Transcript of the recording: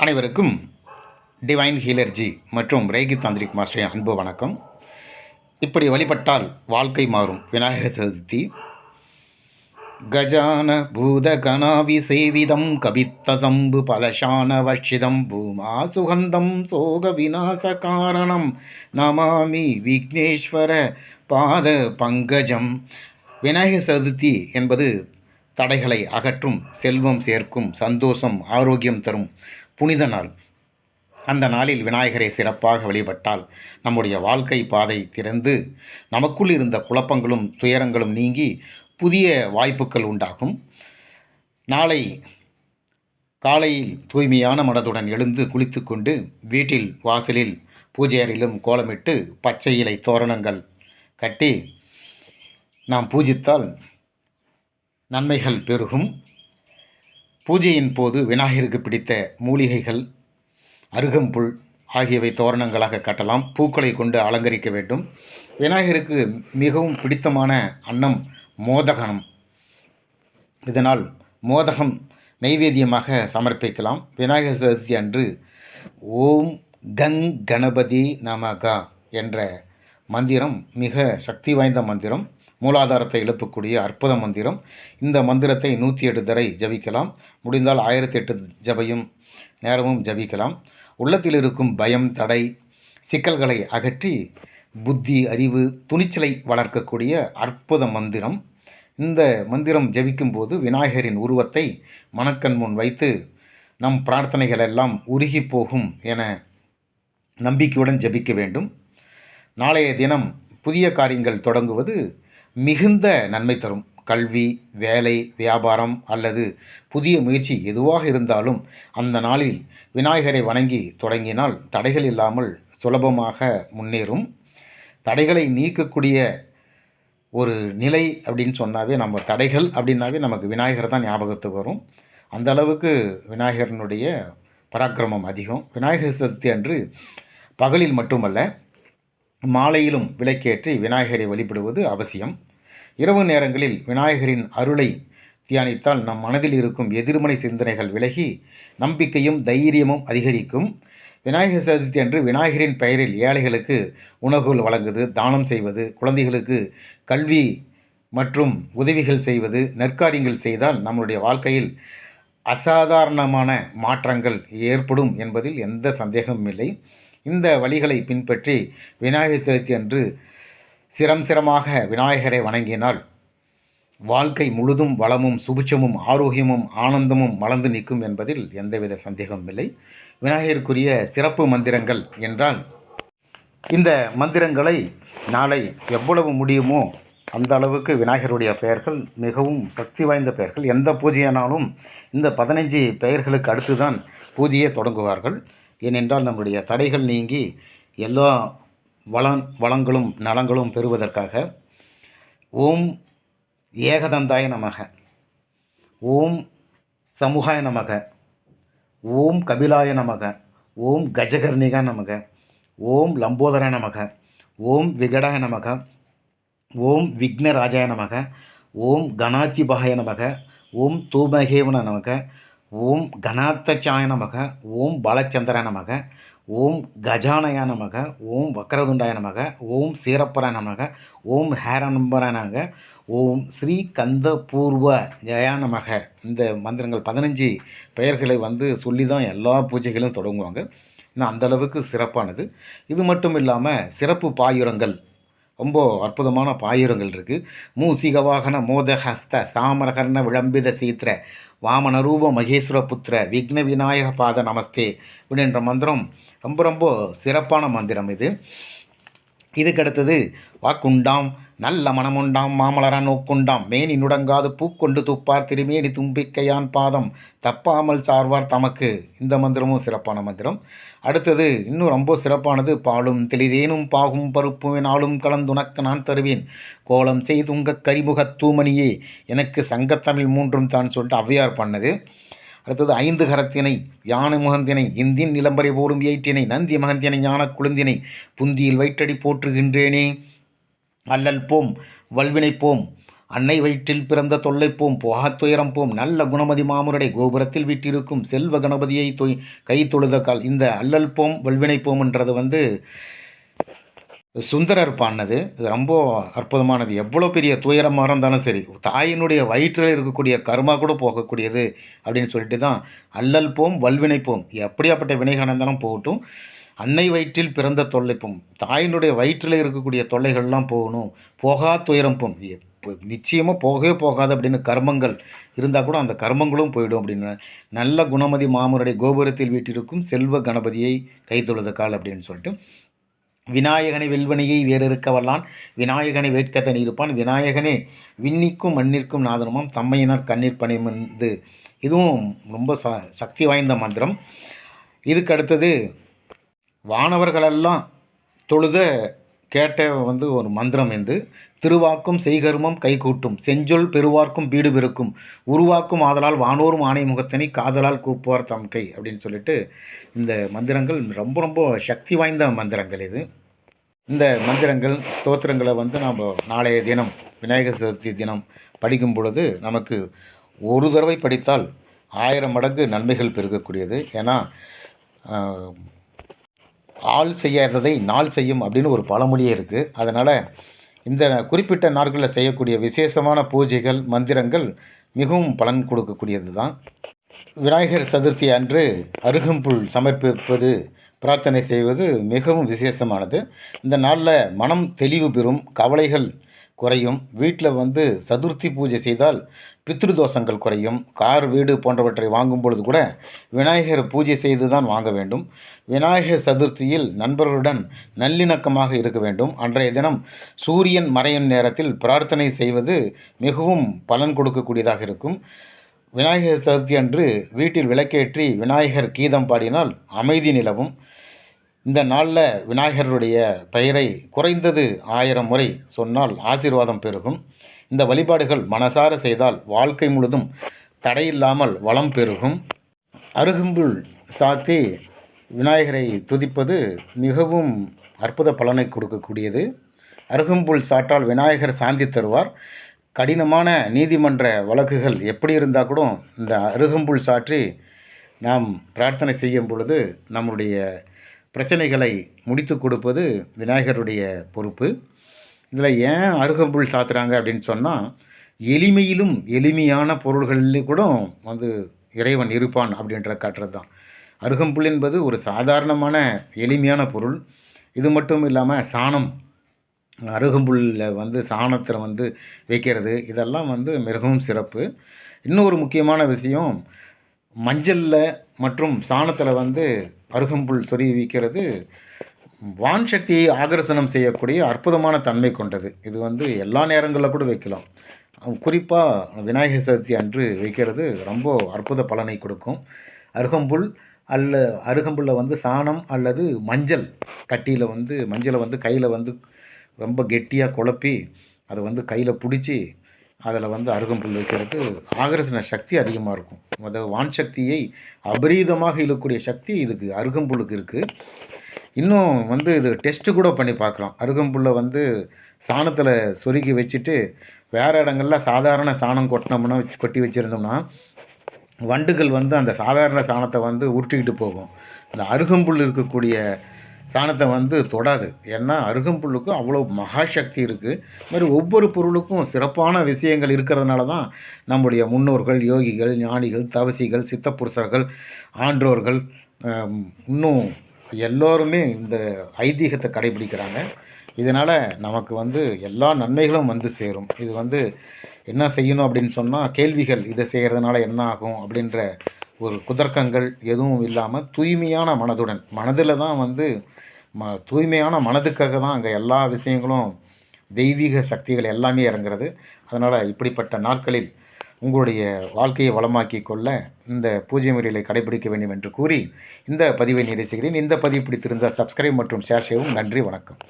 அனைவருக்கும் டிவைன் ஹீலர்ஜி மற்றும் ரேகி தாந்திரிக் மாஸ்டரின் அன்பு வணக்கம். இப்படி வழிபட்டால் வாழ்க்கை மாறும். விநாயகர் சதுர்த்தி. கஜான பூத கணாவி சேவிதம் கவித்தசம்பு பலசான வர்ஷிதம் பூமா சுகந்தம் சோக விநாச காரணம் நமாமி விக்னேஸ்வர பாத பங்கஜம். விநாயகர் சதுர்த்தி என்பது தடைகளை அகற்றும் செல்வம் சேர்க்கும் சந்தோஷம் ஆரோக்கியம் தரும் புனித நாள். அந்த நாளில் விநாயகரை சிறப்பாக வழிபட்டால் நம்முடைய வாழ்க்கை பாதை திறந்து நமக்குள் இருந்த குழப்பங்களும் துயரங்களும் நீங்கி புதிய வாய்ப்புகள் உண்டாகும். நாளை காலையில் தூய்மையான மனதுடன் எழுந்து குளித்துக்கொண்டு வீட்டில் வாசலில் பூஜை அறையிலும் கோலமிட்டு பச்சை இலை தோரணங்கள் கட்டி நாம் பூஜித்தால் நன்மைகள் பெருகும். பூஜையின் போது விநாயகருக்கு பிடித்த மூலிகைகள் அருகம்புல் ஆகியவை தோரணங்களாக கட்டலாம். பூக்களை கொண்டு அலங்கரிக்க வேண்டும். விநாயகருக்கு மிகவும் பிடித்தமான அன்னம் மோதகனம். இதனால் மோதகம் நைவேத்தியமாக சமர்ப்பிக்கலாம். விநாயகர் சதுர்த்தி அன்று ஓம் கங் கணபதி நமகா என்ற மந்திரம் மிக சக்தி வாய்ந்த மந்திரம். மூலாதாரத்தை எழுப்பக்கூடிய அற்புத மந்திரம். இந்த மந்திரத்தை நூற்றி எட்டு தடவை ஜபிக்கலாம். முடிந்தால் ஆயிரத்தி எட்டு ஜபையும் நேரமும் ஜபிக்கலாம். உள்ளத்தில் இருக்கும் பயம் தடை சிக்கல்களை அகற்றி புத்தி அறிவு துணிச்சலை வளர்க்கக்கூடிய அற்புத மந்திரம். இந்த மந்திரம் ஜபிக்கும்போது விநாயகரின் உருவத்தை மனக்கண் முன் வைத்து நம் பிரார்த்தனைகள் எல்லாம் உருகி போகும் என நம்பிக்கையுடன் ஜபிக்க வேண்டும். நாளைய தினம் புதிய காரியங்கள் தொடங்குவது மிகுந்த நன்மை தரும். கல்வி வேலை வியாபாரம் அல்லது புதிய முயற்சி எதுவாக இருந்தாலும் அந்த நாளில் விநாயகரை வணங்கி தொடங்கினால் தடைகள் இல்லாமல் சுலபமாக முன்னேறும். தடைகளை நீக்கக்கூடிய ஒரு நிலை அப்படின்னு சொன்னாவே நம்ம தடைகள் அப்படின்னாவே நமக்கு விநாயகர் தான் ஞாபகத்துக்கு வரும். அந்த அளவுக்கு விநாயகரனுடைய பராக்கிரமம் அதிகம். விநாயகர் சதுர்த்தி அன்று பகலில் மட்டுமல்ல மாலையிலும் விளக்கேற்றி விநாயகரை வழிபடுவது அவசியம். இரவு நேரங்களில் விநாயகரின் அருளை தியானித்தால் நம் மனதில் இருக்கும் எதிர்மறை சிந்தனைகள் விலகி நம்பிக்கையும் தைரியமும் அதிகரிக்கும். விநாயகர் சதுர்த்தி அன்று விநாயகரின் பெயரில் ஏழைகளுக்கு உணவுகள் வழங்குவது தானம் செய்வது குழந்தைகளுக்கு கல்வி மற்றும் உதவிகள் செய்வது நற்காரியங்கள் செய்தால் நம்முடைய வாழ்க்கையில் அசாதாரணமான மாற்றங்கள் ஏற்படும் என்பதில் எந்த சந்தேகமும் இல்லை. இந்த வழிகளை பின்பற்றி விநாயகர் சதுர்த்தி அன்று சிரம் சிரமாக விநாயகரை வணங்கினால் வாழ்க்கை முழுதும் வளமும் சுபிட்சமும் ஆரோக்கியமும் ஆனந்தமும் மலர்ந்து நிற்கும் என்பதில் எந்தவித சந்தேகமும் இல்லை. விநாயகருக்குரிய சிறப்பு மந்திரங்கள் என்றால் இந்த மந்திரங்களை நாளை எவ்வளவு முடியுமோ அந்த அளவுக்கு விநாயகருடைய பெயர்கள் மிகவும் சக்தி வாய்ந்த பெயர்கள். எந்த பூஜையானாலும் இந்த பதினஞ்சு பெயர்களுக்கு அடுத்து தான் பூஜையை தொடங்குவார்கள். ஏனென்றால் நம்முடைய தடைகள் நீங்கி எல்லா வளம் வளங்களும் நலங்களும் பெறுவதற்காக ஓம் ஏகதந்தாய நமக ஓம் சமூகாய நமக ஓம் கபிலாய நமக ஓம் கஜகர்ணிகா நமக ஓம் லம்போதர நமக ஓம் விகடாய நமக ஓம் விக்னராஜாய நமக ஓம் கணாதிபாய நமக ஓம் தூமகேவன நமக ஓம் கணாத்தச்சாய நமக ஓம் பாலச்சந்திர நமக ஓம் கஜானயா நமக ஓம் வக்கரதுண்டாய நமக ஓம் சீரப்பரா நமக ஓம் ஹேரநம்பர நமக ஓம் ஸ்ரீ கந்த பூர்வ ஜயா நமக. இந்த மந்திரங்கள் பதினஞ்சு பெயர்களை வந்து சொல்லி தான் எல்லா பூஜைகளும் தொடங்குவாங்க. இன்னும் அந்தளவுக்கு சிறப்பானது. இது மட்டும் இல்லாமல் சிறப்பு பாயுரங்கள். ரொம்ப அற்புதமான பாயுரங்கள் இருக்குது மூசிக வாகன மோத ஹஸ்த சாமரகர்ண விளம்பித சீத்திர வாமனரூப மகேஸ்வர புத்திர விக்ன விநாயக பாத நமஸ்தே அப்படின்ற மந்திரம் ரொம்ப ரொம்ப சிறப்பான மந்திரம் இது. இதுக்கடுத்தது வாக்குண்டாம் நல்ல மனமுண்டாம் மாமலரா நோக்குண்டாம் மேனி நுடங்காது பூக்கொண்டு துப்பார் திருமேனி தும்பிக்கையான் பாதம் தப்பாமல் சார்வார் தமக்கு. இந்த மந்திரமும் சிறப்பான மந்திரம். அடுத்தது இன்னும் ரொம்ப சிறப்பானது பாலும் தெளிதேனும் பாகும் பருப்பும் ஆளும் கலந்துனக்கு நான் தருவேன். கோலம் செய்துங்க கரிமுகத் தூமணியே எனக்கு சங்கத்தமிழ் மூன்றும் தான் சொல்லிட்டு ஔவையார் பண்ணது. அடுத்தது ஐந்து கரத்தினை யானை முகந்தினை இந்தின் நிலம்பரை போடும் ஏற்றினை நந்தி மகந்தினை ஞான குழுந்தினை புந்தியில் வயிற்றடி போற்றுகின்றேனே. அல்லல் போம் வல்வினை போம் அன்னை வயிற்றில் பிறந்த தொல்லை போம் போகாத்துயரம் போம் நல்ல குணமதி மாமுரடை கோபுரத்தில் வீட்டிருக்கும் செல்வ கணபதியை தொய் கை தொழுத கால் இந்த அல்லல் போம் வல்வினை போம்ன்றது வந்து சுந்தரர் பாடினது. இது ரொம்ப அற்புதமானது. எவ்வளோ பெரிய துயரமாக இருந்தாலும் சரி தாயினுடைய வயிற்றில் இருக்கக்கூடிய கர்மா கூட போகக்கூடியது அப்படின்னு சொல்லிட்டு தான் அல்லல் போம் வல்வினை போம் எப்படியாப்பட்ட வினைகள் இருந்தாலும் போகட்டும். அன்னை வயிற்றில் பிறந்த தொல்லை தாயினுடைய வயிற்றில் இருக்கக்கூடிய தொல்லைகள்லாம் போகணும் போகா துயரம் போம். நிச்சயமாக போகவே போகாது அப்படின்னு கர்மங்கள் இருந்தால் கூட அந்த கர்மங்களும் போயிடும் அப்படின்னு. நல்ல குணமதி மாமனுடைய கோபுரத்தில் வீட்டிருக்கும் செல்வ கணபதியை கைத்துள்ளது கால் அப்படின்னு சொல்லிட்டு விநாயகனை வெல்வனையை வேறறுக்க வல்லான் விநாயகனை வேட்கத்தன் இருப்பான் விநாயகனே விண்ணிக்கும் மண்ணிற்கும் நாதனமாம் தம்மையினர் கண்ணீர் பணிமந்து இதுவும் ரொம்ப ச சக்தி வாய்ந்த மந்திரம். இதுக்கு அடுத்தது வானவர்களெல்லாம் தொழுத கேட்ட வந்து ஒரு மந்திரம் என்று திருவாக்கும் செய்கர்மம் கைகூட்டும். செஞ்சொல் பெருவார்க்கும் வீடு பெருக்கும். உருவாக்கும் ஆதலால் வானோரும் ஆணை முகத்தனி காதலால் கூப்புவார் தம் கை அப்படின்னு சொல்லிட்டு இந்த மந்திரங்கள் ரொம்ப ரொம்ப சக்தி வாய்ந்த மந்திரங்கள் இது. இந்த மந்திரங்கள் ஸ்தோத்திரங்களை வந்து நாம் நாளைய தினம் விநாயகர் சதுர்த்தி தினம் படிக்கும் பொழுது நமக்கு ஒரு தடவை படித்தால் ஆயிரம் மடங்கு நன்மைகள் பெருகக்கூடியது. ஏன்னா ஆள் செய்யாததை நாள் செய்யும் அப்படின்னு ஒரு பழமொழியே இருக்குது அதனால் இந்த குறிப்பிட்ட நாட்களில் செய்யக்கூடிய விசேஷமான பூஜைகள் மந்திரங்கள் மிகவும் பலன் கொடுக்கக்கூடியது தான் விநாயகர் சதுர்த்தி அன்று அருகம்புல் சமர்ப்பிப்பது பிரார்த்தனை செய்வது மிகவும் விசேஷமானது. இந்த நாளில் மனம் தெளிவு பெறும் கவலைகள் குறையும். வீட்டில் வந்து சதுர்த்தி பூஜை செய்தால் பித்ருதோஷங்கள் குறையும் கார் வீடு போன்றவற்றை வாங்கும் பொழுது கூட விநாயகர் பூஜை செய்து தான் வாங்க வேண்டும். விநாயகர் சதுர்த்தியில் நண்பர்களுடன் நல்லிணக்கமாக இருக்க வேண்டும். அன்றைய தினம் சூரியன் மறையும் நேரத்தில் பிரார்த்தனை செய்வது மிகவும் பலன் கொடுக்கக்கூடியதாக இருக்கும். விநாயகர் சதுர்த்தி அன்று வீட்டில் விளக்கேற்றி விநாயகர் கீதம் பாடினால் அமைதி நிலவும். இந்த நாளில் விநாயகருடைய பெயரை குறைந்தது ஆயிரம் முறை சொன்னால் ஆசீர்வாதம் பெருகும். இந்த வழிபாடுகள் மனசார செய்தால் வாழ்க்கை முழுதும் தடையில்லாமல் வளம் பெருகும். அருகம்புல் சாத்தி விநாயகரை துதிப்பது மிகவும் அற்புத பலனை கொடுக்கக்கூடியது. அருகம்புல் சாற்றால் விநாயகர் சாந்தி தருவார். கடினமான நீதிமன்ற வழக்குகள் எப்படி இருந்தால் கூட இந்த அருகம்புல் சாற்றி நாம் பிரார்த்தனை செய்யும் பொழுது நம்முடைய பிரச்சனைகளை முடித்து கொடுப்பது விநாயகருடைய பொறுப்பு. இதில் ஏன் அருகம்புல் சாத்துறாங்க அப்படின்னு சொன்னால் எளிமையிலும் எளிமையான பொருள்களில் கூட வந்து இறைவன் இருப்பான் அப்படின்ற காட்டுறது தான். அருகம்புல் என்பது ஒரு சாதாரணமான எளிமையான பொருள். இது மட்டும் இல்லாமல் சாணம் அருகம்புல்ல வந்து சாணத்தில் வந்து வைக்கிறது இதெல்லாம் வந்து மிகவும் சிறப்பு. இன்னொரு முக்கியமான விஷயம் மஞ்சளில் மற்றும் சாணத்தில் வந்து அருகம்புல் சொருகி வைக்கிறது வான் சக்தியை ஆகர்ஷணம் செய்யக்கூடிய அற்புதமான தன்மை கொண்டது. இது வந்து எல்லா நேரங்களில் கூட வைக்கலாம். குறிப்பாக விநாயகர் சதுர்த்தி அன்று வைக்கிறது ரொம்ப அற்புத பலனை கொடுக்கும். அருகம்புல் அல்ல அருகம்புல்ல வந்து சாணம் அல்லது மஞ்சள் கட்டியில் வந்து மஞ்சளை வந்து கையில் வந்து ரொம்ப கெட்டியாக குழப்பி அதை வந்து கையில் பிடிச்சி அதில் வந்து அருகம்புல் வைக்கிறது ஆகர்ஷண சக்தி அதிகமாக இருக்கும். அதாவது வான் சக்தியை அபரீதமாக இழுக்கக்கூடிய சக்தி இதுக்கு அருகம்புல்லுக்கு இருக்குது இன்னும் வந்து இது டெஸ்ட்டு கூட பண்ணி பார்க்கலாம். அருகம்புல்லை வந்து சாணத்தில் சொருகி வச்சுட்டு வேறு இடங்கள்ல சாதாரண சாணம் கொட்டினோம்னா வச்சு கொட்டி வச்சுருந்தோம்னா வண்டுகள் வந்து அந்த சாதாரண சாணத்தை வந்து உருட்டிக்கிட்டு போகும். இந்த அருகம்புல் இருக்கக்கூடிய சாணத்தை வந்து தொடாது. ஏன்னா அருகம்புல்லுக்கும் அவ்வளோ மகாசக்தி இருக்குது இது மாதிரி ஒவ்வொரு பொருளுக்கும் சிறப்பான விஷயங்கள் இருக்கிறதுனால தான் நம்முடைய முன்னோர்கள் யோகிகள் ஞானிகள் தவசிகள் சித்தப்புருஷர்கள் ஆன்றோர்கள் இன்னும் எல்லோருமே இந்த ஐதீகத்தை கடைபிடிக்கிறாங்க. இதனால் நமக்கு வந்து எல்லா நன்மைகளும் வந்து சேரும். இது வந்து என்ன செய்யணும் அப்படின்னு சொன்னால் கேள்விகள் இதை செய்கிறதுனால என்ன ஆகும் அப்படின்ற ஒரு குதர்க்கங்கள் எதுவும் இல்லாமல் தூய்மையான மனதுடன் மனதில் தான் வந்து ம தூய்மையான மனதுக்காக தான் அங்கே எல்லா விஷயங்களும் தெய்வீக சக்திகள் எல்லாமே இறங்குறது. அதனால் இப்படிப்பட்ட நாட்களில் உங்களுடைய வாழ்க்கையை வளமாக்கி கொள்ள இந்த பூஜை முறைகளை கடைபிடிக்க வேண்டும் என்று கூறி இந்த பதிவை நிறைவு செய்கிறேன். இந்த பதிவு பிடித்திருந்தால் சப்ஸ்கிரைப் மற்றும் ஷேர் செய்யவும் நன்றி வணக்கம்.